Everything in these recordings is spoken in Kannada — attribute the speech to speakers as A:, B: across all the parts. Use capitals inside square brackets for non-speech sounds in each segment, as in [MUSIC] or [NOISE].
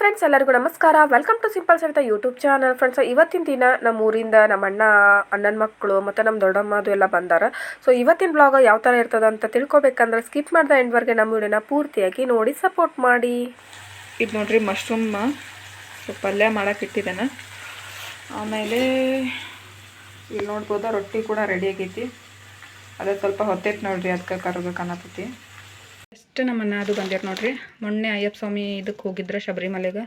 A: ಫ್ರೆಂಡ್ಸ್ ಎಲ್ಲರಿಗೂ ನಮಸ್ಕಾರ. Welcome to simple Savita YouTube channel friends ಇವತ್ತಿನ ದಿನ ನಮ್ಮ ಊರಿಂದ ನಮ್ಮ ಅಣ್ಣ ಅಣ್ಣನ ಮಕ್ಕಳು ಮತ್ತು ನಮ್ಮ ದೊಡ್ಡಮ್ಮದು ಎಲ್ಲ ಬಂದಾರ. ಸೊ ಇವತ್ತಿನ ಬ್ಲಾಗ್ ಯಾವ ಥರ ಇರ್ತದೆ ಅಂತ ತಿಳ್ಕೊಬೇಕಂದ್ರೆ ಸ್ಕಿಪ್ ಮಾಡಿದ ಎಂಡ್ವರೆಗೆ ನಮ್ಮ ವಿಡಿಯೋನ ಪೂರ್ತಿಯಾಗಿ ನೋಡಿ ಸಪೋರ್ಟ್ ಮಾಡಿ.
B: ಇದು ನೋಡ್ರಿ ಮಶ್ರೂಮ್ ಸೊ ಪಲ್ಯ ಮಾಡೋಕೆ ಇಟ್ಟಿದ್ದಾನೆ. ಆಮೇಲೆ ಇಲ್ಲಿ ನೋಡ್ಬೋದ, ರೊಟ್ಟಿ ಕೂಡ ರೆಡಿ ಆಗೈತಿ. ಅದೇ ಸ್ವಲ್ಪ ಹೊತ್ತೈತೆ ನೋಡಿರಿ ಅದಕ್ಕೆ ಕರ್ಬೇಕು ಎಷ್ಟು ನಮ್ಮ ಅದು ಬಂದಿರ ನೋಡ್ರಿ. ಮೊನ್ನೆ ಅಯ್ಯಪ್ಪ ಸ್ವಾಮಿ ಇದಕ್ಕೆ ಹೋಗಿದ್ರೆ ಶಬರಿಮಲೆಗೆ.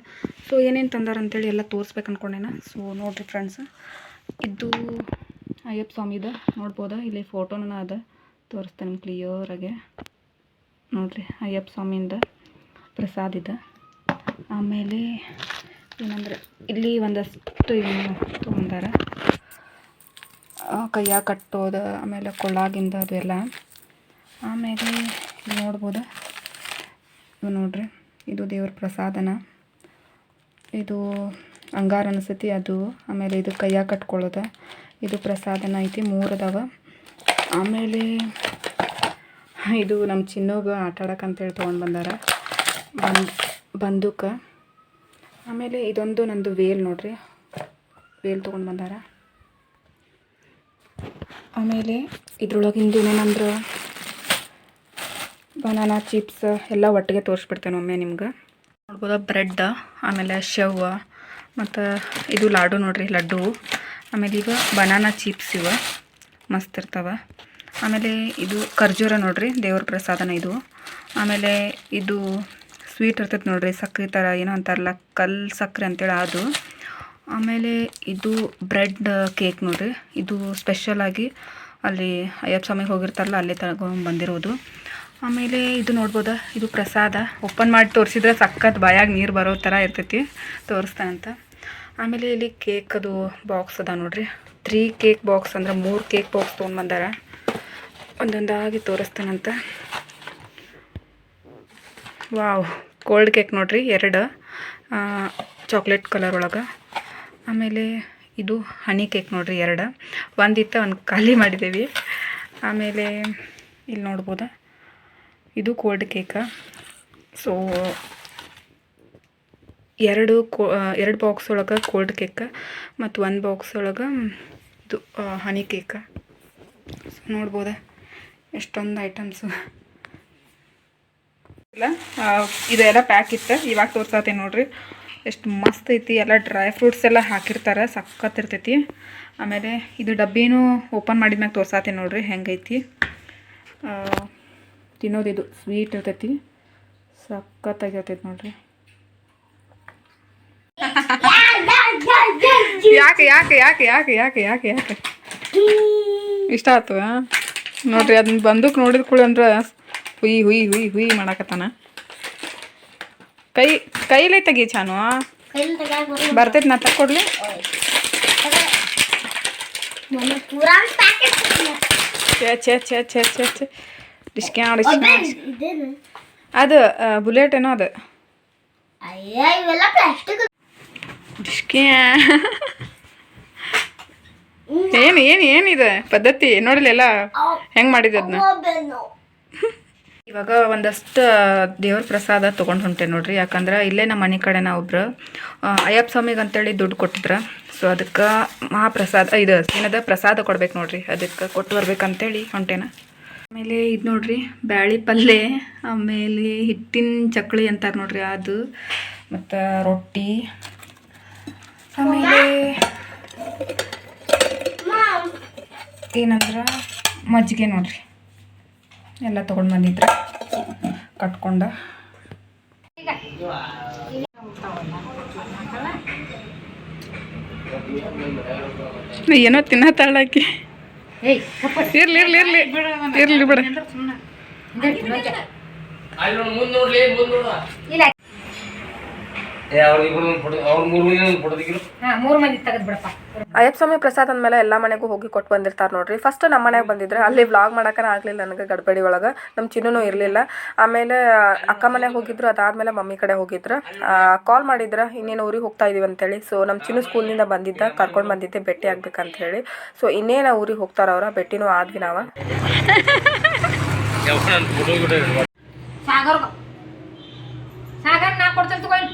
B: ಸೊ ಏನೇನು ತಂದಾರ ಅಂತೇಳಿ ಎಲ್ಲ ತೋರಿಸ್ಬೇಕು ಅಂದ್ಕೊಂಡೇನ ಸೊ ನೋಡ್ರಿ ಫ್ರೆಂಡ್ಸ್ ಇದು ಅಯ್ಯಪ್ಪ ಸ್ವಾಮಿದ ನೋಡ್ಬೋದಾ? ಇಲ್ಲಿ ಫೋಟೋನ ಅದ. ತೋರಿಸ್ತೇನೆ ಕ್ಲಿಯರಾಗೆ ನೋಡ್ರಿ, ಅಯ್ಯಪ್ಪ ಸ್ವಾಮಿಯಿಂದ ಪ್ರಸಾದ ಇದೆ. ಆಮೇಲೆ ಏನಂದ್ರೆ, ಇಲ್ಲಿ ಒಂದಷ್ಟು ಏನು ತೊಗೊಂಡಾರ. ಕೈಯಾಗ ಕಟ್ಟೋದು, ಆಮೇಲೆ ಕೊಳ್ಳಾಗಿಂದ ಅದೆಲ್ಲ ಆಮೇಲೆ ನೋಡ್ಬೋದು? ಇವು ನೋಡ್ರಿ, ಇದು ದೇವ್ರ ಪ್ರಸಾದನ. ಇದು ಅಂಗಾರ ಅನಿಸ್ತೈತಿ ಅದು. ಆಮೇಲೆ ಇದು ಕೈಯಾಗ ಕಟ್ಕೊಳ್ಳೋದು. ಇದು ಪ್ರಸಾದನ ಐತಿ ಮೂರು ಅದಾವ ಆಮೇಲೆ ಇದು ನಮ್ಮ ಚಿನ್ನೋಗ ಆಟ ಹೇಳಿ ತೊಗೊಂಡು ಬಂದಾರ. ಬಂದ್, ಬಂದೂಕ. ಆಮೇಲೆ ಇದೊಂದು ನಂದು ವೇಲ್ ನೋಡ್ರಿ, ವೇಲ್ ತೊಗೊಂಡು ಬಂದಾರ. ಆಮೇಲೆ ಇದ್ರೊಳಗಿಂದು ಏನಂದ್ರೆ ಬನಾನಾ ಚಿಪ್ಸ್ ಎಲ್ಲ ಒಟ್ಟಿಗೆ ತೋರಿಸ್ಬಿಡ್ತೇನೆ ಒಮ್ಮೆ ನಿಮ್ಗೆ. ನೋಡ್ಬೋದ, ಬ್ರೆಡ್, ಆಮೇಲೆ ಶವ್ವ ಮತ್ತು ಇದು ಲಾಡು ನೋಡ್ರಿ, ಲಡ್ಡು. ಆಮೇಲೆ ಈಗ ಬನಾನಾ ಚಿಪ್ಸ್ ಇವ, ಮಸ್ತ್ ಇರ್ತಾವ ಆಮೇಲೆ ಇದು ಖರ್ಜೂರ ನೋಡ್ರಿ, ದೇವ್ರ ಪ್ರಸಾದನ ಇದು. ಆಮೇಲೆ ಇದು ಸ್ವೀಟ್ ಇರ್ತೈತೆ ನೋಡ್ರಿ ಸಕ್ಕರೆ ಥರ ಏನೋ ಅಂತಾರಲ್ಲ, ಕಲ್ ಸಕ್ಕರೆ ಅಂತೇಳಿ ಅದು. ಆಮೇಲೆ ಇದು ಬ್ರೆಡ್ ಕೇಕ್ ನೋಡ್ರಿ, ಇದು ಸ್ಪೆಷಲಾಗಿ ಅಲ್ಲಿ ಅಯ್ಯಪ್ಪ ಸ್ವಾಮಿಗೆ ಹೋಗಿರ್ತಾರಲ್ಲ, ಅಲ್ಲೇ ತಗೊಂಡು ಬಂದಿರೋದು ಆಮೇಲೆ ಇದು ನೋಡ್ಬೋದಾ? ಇದು ಪ್ರಸಾದ. ಓಪನ್ ಮಾಡಿ ತೋರಿಸಿದ್ರೆ ಸಖತ್ ಬಾಯಾಗ ನೀರು ಬರೋ ಥರ ಇರ್ತೈತಿ. ತೋರಿಸ್ತಾನಂತ ಆಮೇಲೆ ಇಲ್ಲಿ ಕೇಕ್ ಅದು ಬಾಕ್ಸ್ ಅದ ನೋಡ್ರಿ. ತ್ರೀ ಕೇಕ್ ಬಾಕ್ಸ್ ಅಂದ್ರೆ ಮೂರು ಕೇಕ್ ಬಾಕ್ಸ್ ತೊಗೊಂಡು ಬಂದಾರ. ಒಂದೊಂದಾಗಿ ತೋರಿಸ್ತಾನಂತ ವಾವ್ ಕೋಲ್ಡ್ ಕೇಕ್ ನೋಡ್ರಿ, ಎರಡು. ಚಾಕ್ಲೇಟ್ ಕಲರ್ ಒಳಗೆ. ಆಮೇಲೆ ಇದು ಹನಿ ಕೇಕ್ ನೋಡ್ರಿ, ಎರಡು. ಒಂದಿತ್ತ ಒಂದು ಖಾಲಿ ಮಾಡಿದ್ದೀವಿ ಆಮೇಲೆ ಇಲ್ಲಿ ನೋಡ್ಬೋದಾ? ಇದು ಕೋಲ್ಡ್ ಕೇಕ ಸೊ ಎರಡು ಕೋ ಎರಡು ಬಾಕ್ಸ್ ಒಳಗೆ ಕೋಲ್ಡ್ ಕೇಕ ಮತ್ತು ಒಂದು ಬಾಕ್ಸ್ ಒಳಗೆ ಇದು ಹನಿ ಕೇಕ ಸೊ ನೋಡ್ಬೋದಾ? ಎಷ್ಟೊಂದು ಐಟಮ್ಸು ಇಲ್ಲ ಇದೆಲ್ಲ ಪ್ಯಾಕ್ ಇತ್ತು? ಇವಾಗ ತೋರ್ಸಾತೀನಿ ನೋಡ್ರಿ. ಎಷ್ಟು ಮಸ್ತ್ ಐತಿ, ಎಲ್ಲ ಡ್ರೈ ಫ್ರೂಟ್ಸ್ ಎಲ್ಲ ಹಾಕಿರ್ತಾರೆ, ಸಖತ್ ಇರ್ತೈತಿ. ಆಮೇಲೆ ಇದು ಡಬ್ಬಿನೂ ಓಪನ್ ಮಾಡಿದ್ಮ್ಯಾಗ ತೋರ್ಸಾತೀನಿ ನೋಡ್ರಿ, ಹೆಂಗೈತಿ. ತಿನ್ನೋದಿದು ಸ್ವೀಟ್ ಇರ್ತೈತಿ. ಸಖತ್ತಾಗಿರ್ತೈತಿ ನೋಡ್ರಿ. ಯಾಕೆ ಯಾಕೆ ಯಾಕೆ ಯಾಕೆ ಯಾಕೆ ಯಾಕೆ ಯಾಕೆ? ಇಷ್ಟ ಆಯ್ತು? ನೋಡ್ರಿ ಅದನ್ನ ಬಂದೂಕ್ ನೋಡಿದ ಕೂಡ ಅಂದ್ರೆ ಹುಯಿ ಹುಯ್ ಹುಯ್ ಹುಯ್ ಮಾಡಕತ್ತಾನ. ಕೈ ಕೈಲೇ ತೆಗಿ ಚಾನು ಬರ್ತೈತಿ ನಾ ತಕ್ಕೊಡ್ಲಿ? ಚೇ ಚೇ ಚೇ ಚೇ ಚೇ ಛೇ. ಡಿಸ್ಕ್ಯಾ ಡಿಸ್ಕೌಂಟ್ ಅದು ಬುಲೆಟ್ ಏನೋ ಅದು.
C: ಇವೆಲ್ಲ ಪ್ಲಾಸ್ಟಿಕ್
B: ಡಿಸ್ಕ್ಯಾ ಏನು ಏನು ಏನಿದೆ? ಪದ್ಧತಿ ನೋಡಲೆಲ್ಲ ಹೆಂಗೆ ಮಾಡಿದೆ ಅದನ್ನ [LAUGHS] ಇವಾಗ ಒಂದಷ್ಟು ದೇವ್ರ ಪ್ರಸಾದ ತೊಗೊಂಡು ಹೊಂಟೆ ನೋಡ್ರಿ. ಯಾಕಂದ್ರೆ ಇಲ್ಲೇ ನಮ್ಮ ಮನೆ ನಾವು ಒಬ್ರು ಅಯ್ಯಪ್ಪ ಸ್ವಾಮಿಗೆ ಅಂತೇಳಿ ದುಡ್ಡು ಕೊಟ್ಟಿದ್ರ. ಸೊ ಅದಕ್ಕೆ ಮಹಾಪ್ರಸಾದ ಇದು ಏನದ? ಪ್ರಸಾದ ಕೊಡ್ಬೇಕು ನೋಡ್ರಿ. ಅದಕ್ಕೆ ಕೊಟ್ಟು ಬರ್ಬೇಕಂತೇಳಿ ಹೊಂಟೇನ. ಆಮೇಲೆ ಇದು ನೋಡ್ರಿ, ಬ್ಯಾಳಿ ಪಲ್ಲೆ, ಆಮೇಲೆ ಹಿಟ್ಟಿನ ಚಕ್ಳಿ ಅಂತಾರೆ ನೋಡ್ರಿ ಅದು, ಮತ್ತು ರೊಟ್ಟಿ, ಆಮೇಲೆ ಏನಂದ್ರೆ ಮಜ್ಜಿಗೆ ನೋಡ್ರಿ, ಎಲ್ಲ ತೊಗೊಂಡು ಬಂದಿದ್ರೆ, ಕಟ್ಕೊಂಡ. ಏನೋ ತಿನ್ನತ್ತಾಳಾಕಿ ಇರ್ಲಿ ಇರ್ಲಿ ಇರ್ಲಿ. ಇರ್ಲಿ ಬಿಡ.
C: ಇಲ್ಲ
A: ಅಯ್ಯಪ್ಪ ಸ್ವಾಮಿ ಪ್ರಸಾದ್ ಅಂದ್ಮೇಲೆ ಎಲ್ಲ ಮನೆಗೂ ಹೋಗಿ ಕೊಟ್ಟು ಬಂದಿರ್ತಾರೆ ನೋಡ್ರಿ. ಫಸ್ಟ್ ನಮ್ಮ ಮನೆಗೆ ಬಂದಿದ್ರೆ ಅಲ್ಲಿ ವ್ಲಾಗ್ ಮಾಡಕ್ಕನ ಆಗಲಿಲ್ಲ ನನಗೆ ಗಡ್ಬಡಿ ಒಳಗೆ. ನಮ್ಮ ಚಿನ್ನೂ ಇರಲಿಲ್ಲ. ಆಮೇಲೆ ಅಕ್ಕ ಮನೆಗೆ ಹೋಗಿದ್ರು ಅದಾದ್ಮೇಲೆ ಮಮ್ಮಿ ಕಡೆ ಹೋಗಿದ್ರು. ಕಾಲ್ ಮಾಡಿದ್ರು ಇನ್ನೇನು ಊರಿಗೆ ಹೋಗ್ತಾ ಇದೀವಿ ಅಂತೇಳಿ. ಸೊ ನಮ್ಮ ಚಿನ್ನು ಸ್ಕೂಲಿಂದ ಬಂದಿದ್ದ ಕರ್ಕೊಂಡು ಬಂದಿದ್ದೆ ಭೇಟಿ ಆಗ್ಬೇಕಂತ ಹೇಳಿ. ಸೊ ಇನ್ನೇನು ಊರಿಗೆ ಹೋಗ್ತಾರ ಅವ್ರ? ಭೇಟಿನೂ ಆದ್ವಿ ನಾವು.
C: ಸಾಗರ್ ಸಾಗರ್ ನಾ ಕೊಡ್ತೀನಿ ತಗೊಳ್ಳಿ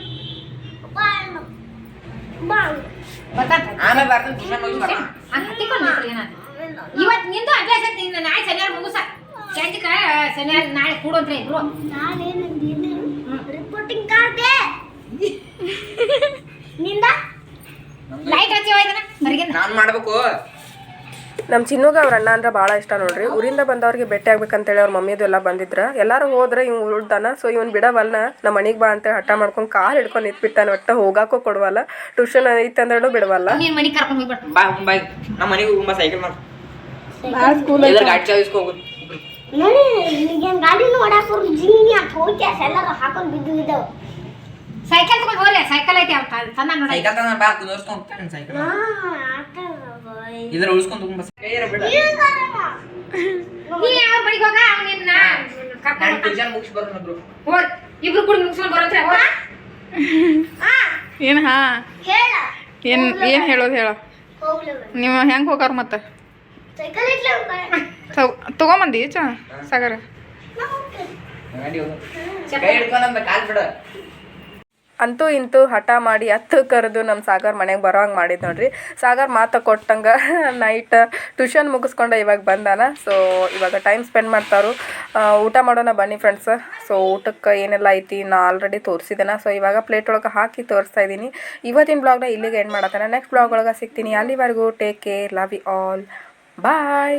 C: ಇವತ್ತು ನಿಂದು ಅಭ್ಯಾಸ ನಾಳೆ ಶನಿವಾರ ಮುಗಿಸ. ಸಂಜಿಕ ಶನಿವಾರ ನಾಳೆ ಕೂಡಂತ್ರ ಇಬ್ರು ರಿಪೋರ್ಟಿಂಗ್ ಕಾರ್ಡ್ನಿಂದ? ಲೈಟ್ ಹಚ್ಚಿ ಹೋಯ್ತಾನ
D: ನಾನು ಮಾಡ್ಬೇಕು.
A: ನಮ್ಮ ಚಿನ್ನುಗ ಅವ್ರ ಅಣ್ಣ ಅಂದ್ರೆ ಭಾಳ ಇಷ್ಟ ನೋಡ್ರಿ. ಊರಿಂದ ಬಂದವ್ರಿಗೆ ಭೇಟಿ ಆಗ್ಬೇಕಂತೇಳಿ ಅವ್ರ ಮಮ್ಮಿದು ಎಲ್ಲ ಬಂದಿದ್ರ. ಎಲ್ಲಾರು ಹೋದ್ರೆ ಇವ್ ಉಳ್ದಾನ. ಸೊ ಇವ್ನು ಬಿಡವಲ್ಲ ನಮ್ಮ ಮನೆಗೆ ಬಾ ಅಂತ ಹಠ ಮಾಡ್ಕೊಂಡು ಕಾಲ್ ಹಿಡ್ಕೊಂಡು ನಿಂತ್ಬಿಟ್ಟಾನ ಒಟ್ಟ ಹೋಗಾಕೂ ಕೊಡವಲ್ಲ. ಟ್ಯೂಷನ್ ಐತಂದ್ರೂ ಬಿಡವಲ್ಲ.
C: ನೀನ್ ಮನಿ ಕರ್ಕೊಂಡು ಹೋಗ್ಬಿಟ್ಟು
D: ಬಾ ಬಾ ನಮ್ಮ ಮನೆಗೆ ಹೋಗುಂಬ ಸೈಕಲ್ ಮಾಡಿ. ಗಾಡಿ ಚಾವಿಸ್ಕೊ ಹೋಗುದು
C: ನೋಡಿ ಈಗೇನ್ ಗಾಡಿನೂ ಓಡಾಕ್ ಜಿನಿ ಅಂತ ಹೋಗಿ ಎಲ್ಲರೂ ಹಾಕೊಂಡು ಬಿದ್ದು ಇದ್ದಾವ ಸೈಕಲ್ ತಗೊಂಡ್ ಹೋಗ್ಲಿ ಸೈಕಲ್ ಐತಿ ಅವ್ರ ತಂದ ನೋಡಿ.
D: ಸೈಕಲ್ ತಂದ ಬಾ ದೋಸ್ತ ಹೋಗ್ತಾನೆ ಸೈಕಲ್ ಇದ್ರ ಉಳಿಸ್ಕೊಂಡು ಹೋಗುಂಬ ಕೈಯಾರ ಬಿಡ.
C: ನೀ ಯಾವ ಬಡಿ ಹೋಗ ಅವನಿನ್ನ ನಿನ್ನ
D: ನಾನು
C: ಕರ್ಕೊಂಡು
D: ಟ್ಯೂಷನ್ ಮುಗಿಸಿ ಬರೋಣ
C: ಹೋರ್ ಇಬ್ರು ಕೂಡ ಮುಗಿಸ್ಕೊಂಡು ಬರೋತ್ರ ಹೋರ
B: ಏನು ಹಾ.
C: ಹೇಳ.
B: ಏನು ಏನು ಹೇಳೋದು ಹೇಳ.
C: ಹೋಗ್ಲಿ
B: ನೀವು ಹೆಂಗೆ ಹೋಗಾರ ಮತ್ತೆ?
C: ಸೈಕಲ್ ಇಟ್ಲ
B: ತೊಗೊಂಬಂದಿ ಚ ಸಾಗರ.
D: ಕೈ ಹಿಡ್ಕೊಂಡ್ ಕಾಲ್ ಬಿಡ.
A: ಅಂತೂ ಇಂತೂ ಹಠ ಮಾಡಿ ಹತ್ತು ಕರೆದು ನಮ್ಮ ಸಾಗರ್ ಮನೆಗೆ ಬರೋ ಹಂಗೆ ಮಾಡಿದ್ ನೋಡ್ರಿ. ಸಾಗರ್ ಮಾತು ಕೊಟ್ಟಂಗೆ ನೈಟ್ [LAUGHS] ಟ್ಯೂಷನ್ ಮುಗಿಸ್ಕೊಂಡು ಇವಾಗ ಬಂದಾನ. ಸೊ ಇವಾಗ ಟೈಮ್ ಸ್ಪೆಂಡ್ ಮಾಡ್ತಾರು ಊಟ ಮಾಡೋಣ ಬನ್ನಿ ಫ್ರೆಂಡ್ಸ್ ಸೊ ಊಟಕ್ಕೆ ಏನೆಲ್ಲ ಐತಿ ನಾ ಆಲ್ರೆಡಿ ತೋರಿಸಿದ್ದೇನೆ ಸೊ ಇವಾಗ ಪ್ಲೇಟ್ ಒಳಗೆ ಹಾಕಿ ತೋರಿಸ್ತಾ ಇದ್ದೀನಿ ಇವತ್ತಿನ ಬ್ಲಾಗ್ನ ಇಲ್ಲಿಗೆ ಎಂಡ್ ಮಾಡತ್ತಾನೆ. ನೆಕ್ಸ್ಟ್ ಬ್ಲಾಗ್ ಒಳಗೆ ಸಿಗ್ತೀನಿ. ಅಲ್ಲಿವರೆಗೂ take care love you all bye